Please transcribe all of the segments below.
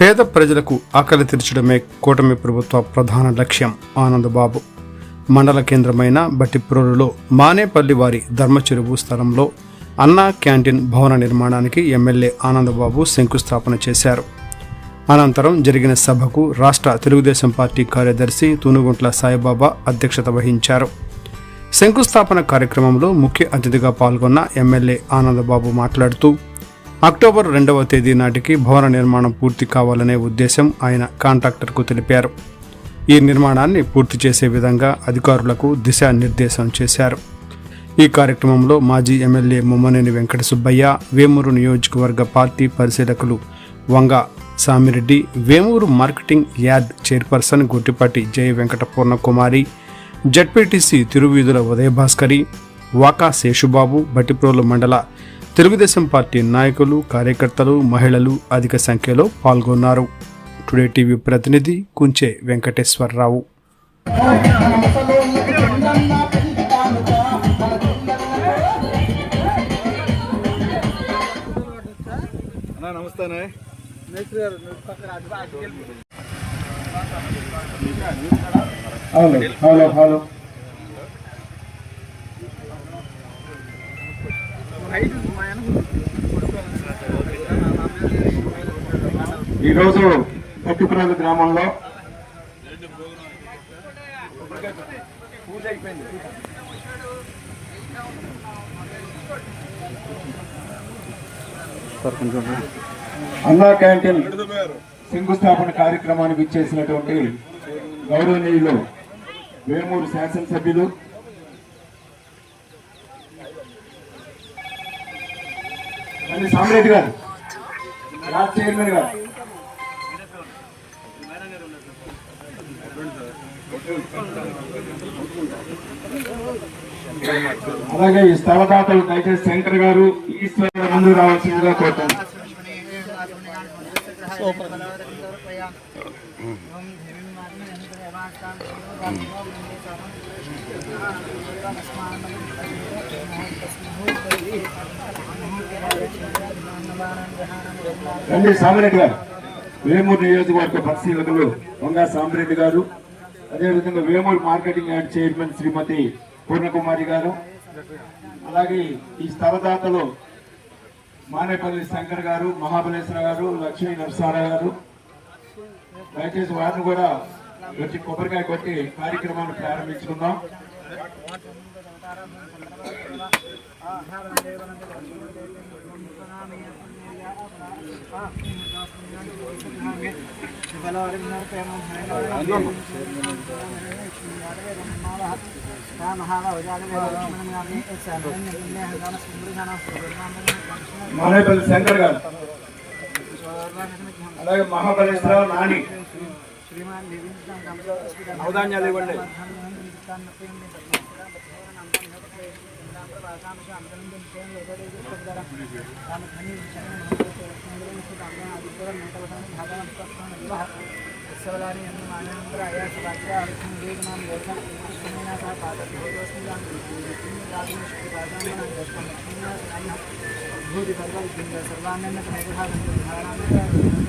పేద ప్రజలకు ఆకలి తీర్చడమే కూటమి ప్రభుత్వ ప్రధాన లక్ష్యం ఆనందబాబు. మండల కేంద్రమైన బట్టిప్రోలులో మానేపల్లి వారి ధర్మచెరువు స్థలంలో అన్నా క్యాంటీన్ భవన నిర్మాణానికి ఎమ్మెల్యే ఆనందబాబు శంకుస్థాపన చేశారు. అనంతరం జరిగిన సభకు రాష్ట్ర తెలుగుదేశం పార్టీ కార్యదర్శి తూనుగుంట్ల సాయిబాబా అధ్యక్షత వహించారు. శంకుస్థాపన కార్యక్రమంలో ముఖ్య అతిథిగా పాల్గొన్న ఎమ్మెల్యే ఆనందబాబు మాట్లాడుతూ అక్టోబర్ రెండవ తేదీ నాటికి భవన నిర్మాణం పూర్తి కావాలనే ఉద్దేశం ఆయన కాంట్రాక్టర్కు తెలిపారు. ఈ నిర్మాణాన్ని పూర్తి చేసే విధంగా అధికారులకు దిశానిర్దేశం చేశారు. ఈ కార్యక్రమంలో మాజీ ఎమ్మెల్యే ముమ్మనేని వెంకట సుబ్బయ్య వేమూరు నియోజకవర్గ పార్టీ పరిశీలకులు Vanga Samireddy Vemuru marketing yard chairperson Guttipati Jaya Venkata Purnakumari ZPTC Thiruveedhula Udayabhaskari Vaka Seshubabu Bhattiprolu మండల తెలుగుదేశం పార్టీ నాయకులు కార్యకర్తలు మహిళలు అధిక సంఖ్యలో పాల్గొన్నారు. టుడే టీవీ ప్రతినిధి కుంచే వెంకటేశ్వరరావు. అన్నా నమస్తేనే హలో హలో హలో. ఈరోజు గట్టిపురాలు గ్రామంలో అన్నా క్యాంటీన్ శంకుస్థాపన కార్యక్రమానికి ఇచ్చేసినటువంటి గౌరవనీయులు వేమూరు శాసనసభ్యులు మళ్ళీ సామిరెడ్డి గారు. రాజ్ చైర్మన్ గారు. అలాగే ఈ స్థలదాతలు దయచేసి శంకర్ గారు ఈశ్వర ముందు రావాల్సిందిగా కోరుతాను. రండి సామిరెడ్డి గారు వేమూరు నియోజకవర్గ పరిశీలకులు వంగా సామిరెడ్డి గారు అదేవిధంగా Vemuru marketing yard chairman Shrimati Purnakumari గారు అలాగే ఈ స్థలదాతలు మానేపల్లి శంకర్ గారు మహాబలేశ్వర గారు లక్ష్మీ నరసారా గారు దయచేసి వారిని కూడా వచ్చి కొబ్బరికాయ కొట్టి కార్యక్రమాన్ని ప్రారంభించుకుందాం. మానేపల్లి శంకర్ గారు. అలాగే మహాబలేశ్వర నాని అవధాన్యాలు ఇవ్వండి అలాగే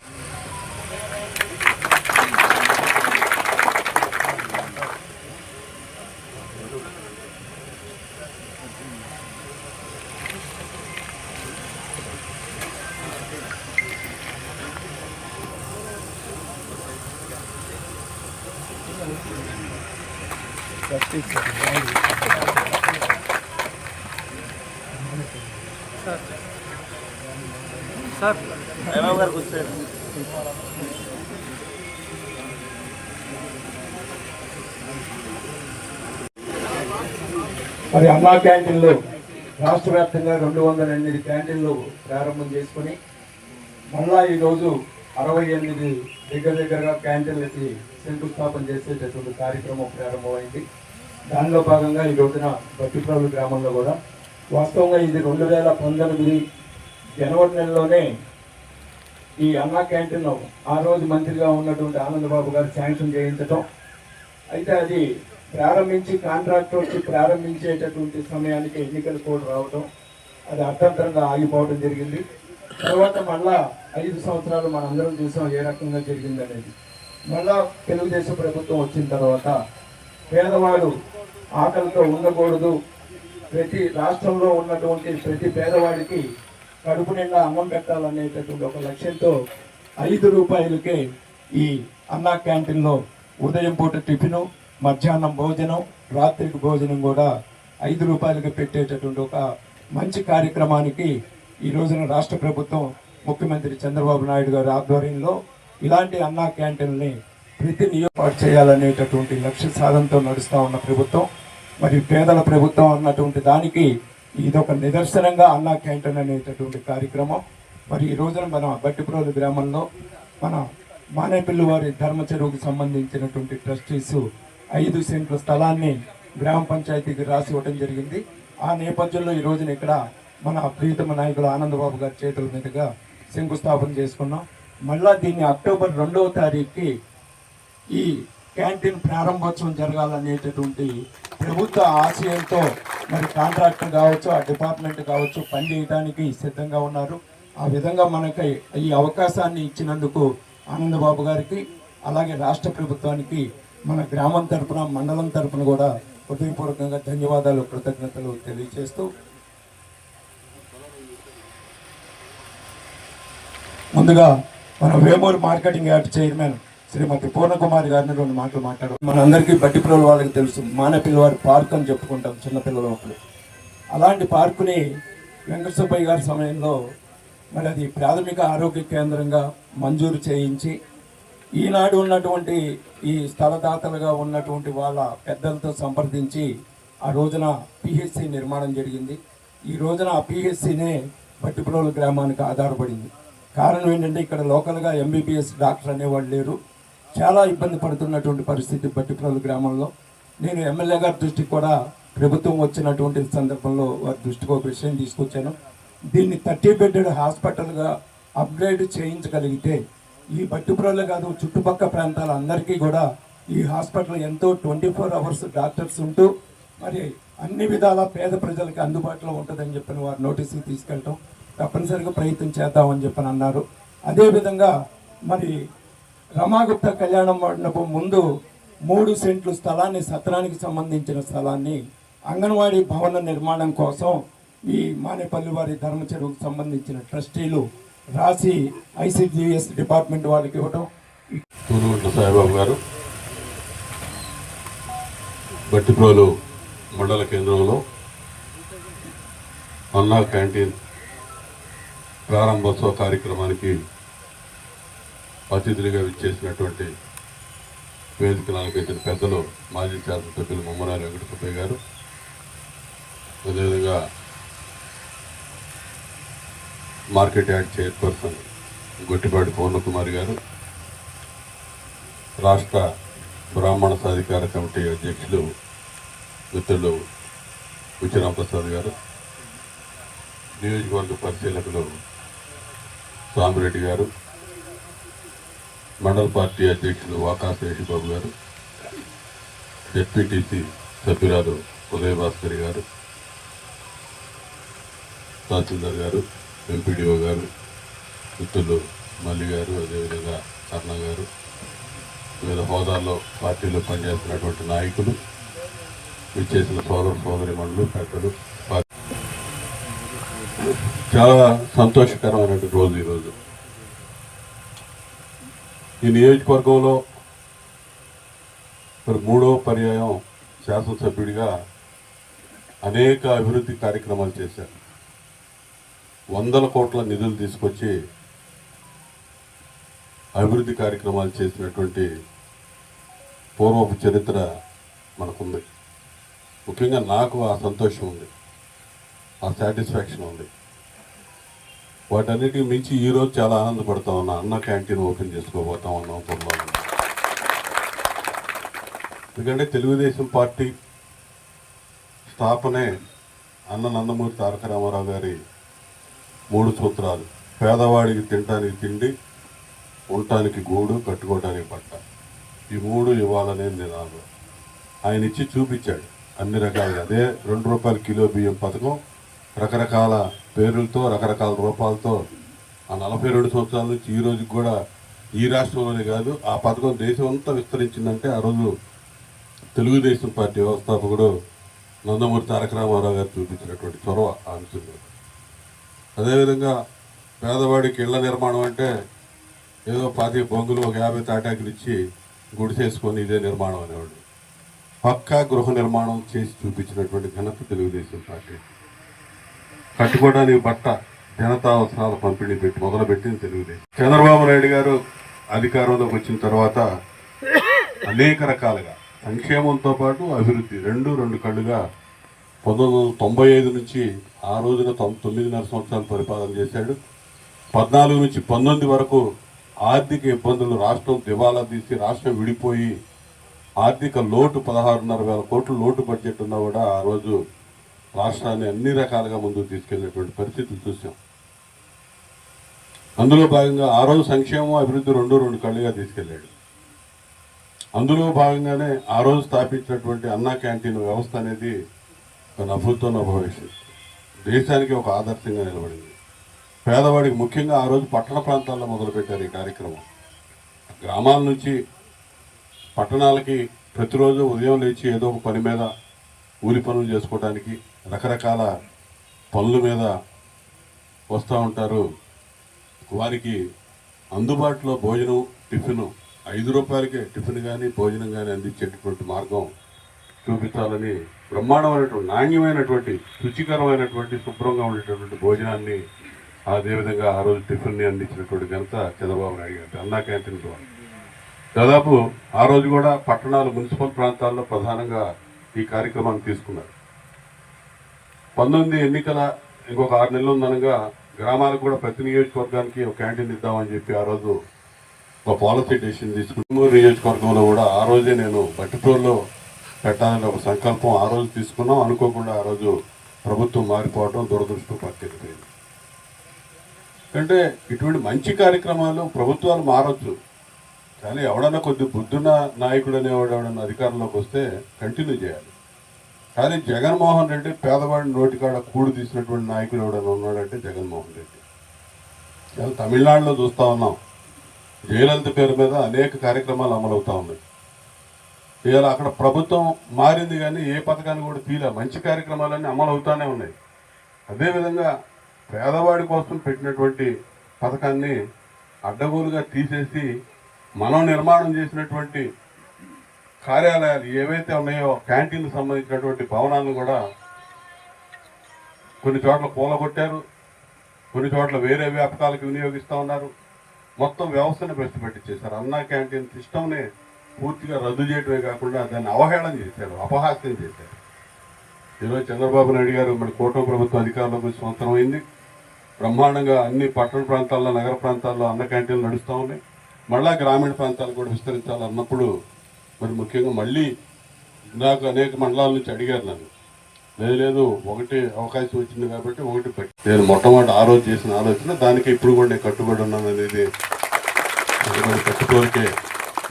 మరి అన్నా క్యాంటీన్లు రాష్ట్ర వ్యాప్తంగా రెండు వందల ఎనిమిది క్యాంటీన్లు ప్రారంభం చేసుకుని మళ్ళా ఈరోజు అరవై ఎనిమిది దగ్గర దగ్గరగా క్యాంటీన్లకి శంకుస్థాపన చేసేటటువంటి కార్యక్రమం ప్రారంభమైంది. దానిలో భాగంగా ఈ రోజున బట్టిప్రభు గ్రామంలో కూడా వాస్తవంగా ఇది రెండు వేల పంతొమ్మిది జనవరి నెలలోనే ఈ అన్నా క్యాంటీన్ ఆ రోజు మంత్రిగా ఉన్నటువంటి ఆనందబాబు గారు శాంక్షన్ చేయించటం. అయితే అది ప్రారంభించి కాంట్రాక్ట్ వచ్చి ప్రారంభించేటటువంటి సమయానికి ఎన్నికల కోడ్ రావటం అది అర్థంతరంగా ఆగిపోవడం జరిగింది. తర్వాత మళ్ళా ఐదు సంవత్సరాలు మనందరం చూసాం ఏ రకంగా జరిగిందనేది. మళ్ళా తెలుగుదేశం ప్రభుత్వం వచ్చిన తర్వాత పేదవాడు ఆకలితో ఉండకూడదు. ప్రతి రాష్ట్రంలో ఉన్నటువంటి ప్రతి పేదవాడికి కడుపు నిండా అన్నం పెట్టాలనేటటువంటి ఒక లక్ష్యంతో ఐదు రూపాయలకే ఈ అన్నా క్యాంటీన్లో ఉదయం పూట టిఫిను మధ్యాహ్నం భోజనం రాత్రికి భోజనం కూడా ఐదు రూపాయలకి పెట్టేటటువంటి ఒక మంచి కార్యక్రమానికి ఈ రోజున రాష్ట్ర ప్రభుత్వం ముఖ్యమంత్రి చంద్రబాబు నాయుడు గారి ఆధ్వర్యంలో ఇలాంటి అన్నా క్యాంటీన్ని ప్రతి నియోపాటు చేయాలనేటటువంటి లక్ష్య సాధనతో నడుస్తూ ఉన్న ప్రభుత్వం మరి పేదల ప్రభుత్వం అన్నటువంటి దానికి ఇదొక నిదర్శనంగా అన్నా క్యాంటీన్ అనేటటువంటి కార్యక్రమం. మరి ఈ రోజున మన బట్టిప్రోలు గ్రామంలో మన మానేపల్లి వారి ధర్మ చెరువుకు సంబంధించినటువంటి ట్రస్టీస్ ఐదు సెంట్ల స్థలాన్ని గ్రామ పంచాయతీకి రాసి ఇవ్వడం జరిగింది. ఆ నేపథ్యంలో ఈ రోజున ఇక్కడ మన ప్రీతమ నాయకులు ఆనందబాబు గారి చేతుల మీదుగా శంకుస్థాపన చేసుకున్నాం. మళ్ళా దీన్ని అక్టోబర్ రెండవ తారీఖుకి ఈ క్యాంటీన్ ప్రారంభోత్సవం జరగాలనేటటువంటి ప్రభుత్వ ఆశయంతో మరి కాంట్రాక్టర్ కావచ్చు ఆ డిపార్ట్మెంట్ కావచ్చు పనిచేయడానికి సిద్ధంగా ఉన్నారు. ఆ విధంగా మనకి ఈ అవకాశాన్ని ఇచ్చినందుకు ఆనందబాబు గారికి అలాగే రాష్ట్ర ప్రభుత్వానికి మన గ్రామం తరపున మండలం తరఫున కూడా హృదయపూర్వకంగా ధన్యవాదాలు కృతజ్ఞతలు తెలియజేస్తూ ముందుగా మన Vemuru marketing yard chairman Shrimati Purnakumari గారిని రెండు మాటలు మాట్లాడు. మనందరికీ బట్టి పిల్లల వాళ్ళకి తెలుసు మాన పిల్లవారి పార్క్ అని చెప్పుకుంటాం చిన్నపిల్లల అప్పుడు. అలాంటి పార్కుని వెంకట సుబ్బయ్య గారి సమయంలో మరి అది ప్రాథమిక ఆరోగ్య కేంద్రంగా మంజూరు చేయించి ఈనాడు ఉన్నటువంటి ఈ స్థలదాతలుగా ఉన్నటువంటి వాళ్ళ పెద్దలతో సంప్రదించి ఆ రోజున పిహెచ్సి నిర్మాణం జరిగింది. ఈ రోజున ఆ పిహెచ్సినే బట్టిపురోలు గ్రామానికి ఆధారపడింది. కారణం ఏంటంటే ఇక్కడ లోకల్గా ఎంబీబీఎస్ డాక్టర్ అనేవాళ్ళు లేరు. చాలా ఇబ్బంది పడుతున్నటువంటి పరిస్థితి బట్టిప్రోలు గ్రామంలో. నేను ఎమ్మెల్యే గారి దృష్టికి కూడా ప్రభుత్వం వచ్చినటువంటి సందర్భంలో వారి దృష్టికి ఒక విషయం తీసుకొచ్చాను. దీన్ని థర్టీ బెడ్డెడ్ హాస్పిటల్గా అప్గ్రేడ్ చేయించగలిగితే ఈ బట్టిప్రోలే కాదు చుట్టుపక్కల ప్రాంతాల అందరికీ కూడా ఈ హాస్పిటల్ ఎంతో ట్వంటీ ఫోర్ అవర్స్ డాక్టర్స్ ఉంటూ మరి అన్ని విధాల పేద ప్రజలకి అందుబాటులో ఉంటుందని చెప్పిన వారు నోటీసులు తీసుకెళ్ళటం తప్పనిసరిగా ప్రయత్నం చేద్దామని చెప్పని అన్నారు. అదేవిధంగా మరి రమాగుప్త కళ్యాణం మండపం ముందు మూడు సెంట్లు స్థలాన్ని సత్రానికి సంబంధించిన స్థలాన్ని అంగన్వాడీ భవన నిర్మాణం కోసం ఈ మానేపల్లి వారి ధర్మ చెరువుకు సంబంధించిన ట్రస్టీలు రాసి ఐసిజిఎస్ డిపార్ట్మెంట్ వాళ్ళకి ఇవ్వటం. తూనుగుంట సాయిబాబు గారు బట్టిప్రోలు మండల కేంద్రంలో అన్నా క్యాంటీన్ ప్రారంభోత్సవ కార్యక్రమానికి అతిథులుగా విచ్చేసినటువంటి వేదిక నాలుగైదు పెద్దలు మాజీ శాసనసభ్యులు ముమ్మరాలు వెంకటసుబ్బయ్య గారు. అదేవిధంగా market yard chairperson Gottipati Purnakumari గారు రాష్ట్ర బ్రాహ్మణ సాధికార కమిటీ అధ్యక్షులు మిత్రులు ఉచిరాంప్రసాద్ గారు నియోజకవర్గ పరిశీలకులు సామిరెడ్డి గారు మండల పార్టీ అధ్యక్షులు వాకా శేషబాబు గారు ఎస్పీటీసీ సభ్యురాలు ఉదయభాస్కర్ గారు తహసీల్దార్ గారు ఎంపీడీఓ గారు మిత్రులు మల్లి గారు అదేవిధంగా అన్న గారు వివిధ హోదాల్లో పార్టీలో పనిచేస్తున్నటువంటి నాయకులు విచ్చేసిన సోదర సోదరి మండలు పెద్దలు చాలా సంతోషకరమైనటువంటి రోజు ఈరోజు ఈ నియోజకవర్గంలో మరి మూడో పర్యాయం శాసనసభ్యుడిగా అనేక అభివృద్ధి కార్యక్రమాలు చేశారు. వందల కోట్ల నిధులు తీసుకొచ్చి అభివృద్ధి కార్యక్రమాలు చేసినటువంటి పూర్వపు చరిత్ర మనకుంది. ముఖ్యంగా నాకు ఆ సంతోషం ఉంది. ఆ సాటిస్ఫాక్షన్ ఉంది. వాటన్నిటికి మించి ఈరోజు చాలా ఆనందపడతా ఉన్నా. అన్న క్యాంటీన్ ఓపెన్ చేసుకోబోతా ఉన్నాం పొందాలి ఎందుకంటే తెలుగుదేశం పార్టీ స్థాపనే అన్న నందమూరి తారక రామారావు గారి మూడు సూత్రాలు. పేదవాడికి తినడానికి తిండి ఉండటానికి గూడు కట్టుకోవడానికి బట్ట ఈ మూడు ఇవ్వాలనే నినాదం. ఆయన ఇచ్చి చూపించాడు అన్ని రకాలుగా. అదే రెండు రూపాయల కిలో బియ్యం పథకం రకరకాల పేర్లతో రకరకాల రూపాలతో ఆ నలభై రెండు సంవత్సరాల నుంచి ఈ రోజుకి కూడా ఈ రాష్ట్రంలోనే కాదు ఆ పథకం దేశం అంతా విస్తరించిందంటే ఆ రోజు తెలుగుదేశం పార్టీ వ్యవస్థాపకుడు నందమూరి తారక రామారావు గారు చూపించినటువంటి చొరవ ఆ అంశంలో అదేవిధంగా పేదవాడికి ఇళ్ళ నిర్మాణం అంటే ఏదో పాతి బొంగులు ఒక యాభై తాటాకులు ఇచ్చి గుడిసేసుకొని ఇదే నిర్మాణం అనేవాడు. పక్కా గృహ నిర్మాణం చేసి చూపించినటువంటి ఘనత తెలుగుదేశం పార్టీ. కట్టుకోవడానికి బట్ట జనతా అవసరాల పంపిణీ పెట్టి మొదలుపెట్టింది తెలుగుదేశం. చంద్రబాబు నాయుడు గారు అధికారంలోకి వచ్చిన తర్వాత అనేక రకాలుగా సంక్షేమంతో పాటు అభివృద్ధి రెండు రెండు కళ్ళుగా పంతొమ్మిది వందల తొంభై ఐదు నుంచి ఆ రోజున తొమ్మిదిన్నర సంవత్సరాలు పరిపాలన చేశాడు. పద్నాలుగు నుంచి పంతొమ్మిది వరకు ఆర్థిక ఇబ్బందులు రాష్ట్రం దివాలా తీసి రాష్ట్రం విడిపోయి ఆర్థిక లోటు పదహారున్నర వేల కోట్ల లోటు బడ్జెట్ ఉన్నా కూడా ఆ రోజు రాష్ట్రాన్ని అన్ని రకాలుగా ముందుకు తీసుకెళ్ళేటువంటి పరిస్థితులు చూసాం. అందులో భాగంగా ఆ రోజు సంక్షేమం అభివృద్ధి రెండు రెండు కళ్ళుగా తీసుకెళ్ళాడు. అందులో భాగంగానే ఆ రోజు స్థాపించినటువంటి అన్నా క్యాంటీన్ వ్యవస్థ అనేది ఒక నవ్వుతో దేశానికి ఒక ఆదర్శంగా నిలబడింది. పేదవాడికి ముఖ్యంగా ఆ రోజు పట్టణ ప్రాంతాల్లో మొదలుపెట్టారు ఈ కార్యక్రమం. గ్రామాల నుంచి పట్టణాలకి ప్రతిరోజు ఉదయం లేచి ఏదో ఒక పని మీద ఊరి పనులు చేసుకోవడానికి రకరకాల పనుల మీద వస్తూ ఉంటారు. వారికి అందుబాటులో భోజనం టిఫిన్ ఐదు రూపాయలకే టిఫిన్ కానీ భోజనం కానీ అందించేటటువంటి మార్గం చూపించాలని బ్రహ్మాండమైనటువంటి నాణ్యమైనటువంటి రుచికరమైనటువంటి శుభ్రంగా ఉండేటటువంటి భోజనాన్ని అదేవిధంగా ఆ రోజు టిఫిన్ని అందించినటువంటి ఘనత చంద్రబాబు నాయుడు గారి అన్నా క్యాంటీన్ ద్వారా. దాదాపు ఆ రోజు కూడా పట్టణాలు మున్సిపల్ ప్రాంతాల్లో ప్రధానంగా ఈ కార్యక్రమాన్ని తీసుకున్నారు. పంతొమ్మిది ఎన్నికల ఇంకొక ఆరు నెలలు ఉందనగా గ్రామాలకు కూడా ప్రతి నియోజకవర్గానికి ఒక క్యాంటీన్ ఇద్దామని చెప్పి ఆ రోజు ఒక పాలసీ డెసిషన్ తీసుకున్నాము. నియోజకవర్గంలో కూడా ఆ రోజే నేను బట్టిప్రోల్లో పెట్టాలని ఒక సంకల్పం ఆ రోజు తీసుకున్నాం. అనుకోకుండా ఆ రోజు ప్రభుత్వం మారిపోవడం దురదృష్టం పట్టిపోయింది అంటే ఇటువంటి మంచి కార్యక్రమాలు ప్రభుత్వాలు మారచ్చు. కానీ ఎవడన్నా కొద్ది బుద్ధున్న నాయకుడు అనేవాడు ఎవడన్నా అధికారంలోకి వస్తే కంటిన్యూ చేయాలి. కానీ జగన్మోహన్ రెడ్డి పేదవాడిని నోటికాడ కూడు తీసినటువంటి నాయకుడు ఎవడైనా ఉన్నాడంటే జగన్మోహన్ రెడ్డి. చాలా తమిళనాడులో చూస్తా ఉన్నాం. జయలలిత పేరు మీద అనేక కార్యక్రమాలు అమలవుతూ ఉన్నాయి. ఇవాళ అక్కడ ప్రభుత్వం మారింది కానీ ఏ పథకాన్ని కూడా తీలే మంచి కార్యక్రమాలన్నీ అమలు అవుతానే ఉన్నాయి. అదేవిధంగా పేదవాడి కోసం పెట్టినటువంటి పథకాన్ని అడ్డగోలుగా తీసేసి మనం నిర్మాణం చేసినటువంటి కార్యాలయాలు ఏవైతే ఉన్నాయో క్యాంటీన్కి సంబంధించినటువంటి భవనాలను కూడా కొన్ని చోట్ల కూలగొట్టారు. కొన్ని చోట్ల వేరే వ్యాపకాలకు వినియోగిస్తూ ఉన్నారు. మొత్తం వ్యవస్థను పెట్టించేశారు అన్నా క్యాంటీన్ సిస్టమ్ని పూర్తిగా రద్దు చేయడమే కాకుండా దాన్ని అవహేళన చేశారు అపహాస్యం చేశారు. ఈరోజు చంద్రబాబు నాయుడు గారు మన కూటమి ప్రభుత్వం అధికారంలోకి వచ్చి సంవత్సరం అయింది. బ్రహ్మాండంగా అన్ని పట్టణ ప్రాంతాల్లో నగర ప్రాంతాల్లో అన్న క్యాంటీన్లు నడుస్తూ ఉన్నాయి. మళ్ళా గ్రామీణ ప్రాంతాలు కూడా విస్తరించాలన్నప్పుడు మరి ముఖ్యంగా మళ్ళీ నాకు అనేక మండలాల నుంచి అడిగారు నన్ను. లేదు లేదు ఒకటి అవకాశం వచ్చింది కాబట్టి ఒకటి పెట్టి నేను మొట్టమొదటి ఆ రోజు చేసిన ఆలోచన దానికి ఇప్పుడు కూడా నేను కట్టుబడి ఉన్నాను అనేది కట్టుబడి కట్టుకోరికే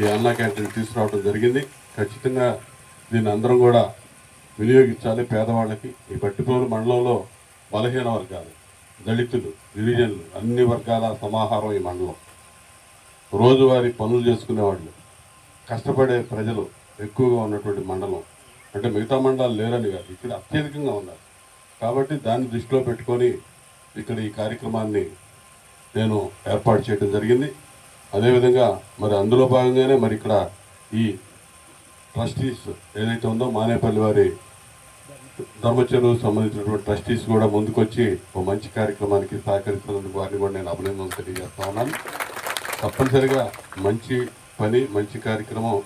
ఈ అన్నా క్యాంటీన్ తీసుకురావడం జరిగింది. ఖచ్చితంగా దీన్ని అందరం కూడా వినియోగించాలి పేదవాళ్ళకి. ఈ పట్టిపోలు మండలంలో బలహీన వర్గాలు దళితులు గిరిజనులు అన్ని వర్గాల సమాహారం ఈ మండలం. రోజువారీ పనులు చేసుకునేవాళ్ళు. కష్టపడే ప్రజలు ఎక్కువగా ఉన్నటువంటి మండలం. అంటే మిగతా మండలాలు లేరని కాదు. ఇక్కడ అత్యధికంగా ఉన్నారు. కాబట్టి దాన్ని దృష్టిలో పెట్టుకొని ఇక్కడ ఈ కార్యక్రమాన్ని నేను ఏర్పాటు చేయడం జరిగింది. అదేవిధంగా మరి అందులో భాగంగానే మరి ఇక్కడ ఈ ట్రస్టీస్ ఏదైతే ఉందో మానేపల్లి వారి ధర్మచర్యకు సంబంధించినటువంటి ట్రస్టీస్ కూడా ముందుకొచ్చి ఒక మంచి కార్యక్రమానికి సహకరిస్తున్నందుకు వారిని కూడా నేను అభినందనలు తెలియజేస్తా ఉన్నాను. తప్పనిసరిగా మంచి పని మంచి కార్యక్రమం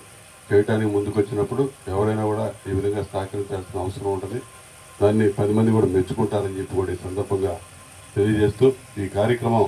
చేయడానికి ముందుకు వచ్చినప్పుడు ఎవరైనా కూడా ఈ విధంగా సహకరించాల్సిన అవసరం ఉంటుంది. దాన్ని పది మంది కూడా మెచ్చుకుంటారని చెప్పి కూడా ఈ సందర్భంగా తెలియజేస్తూ ఈ కార్యక్రమం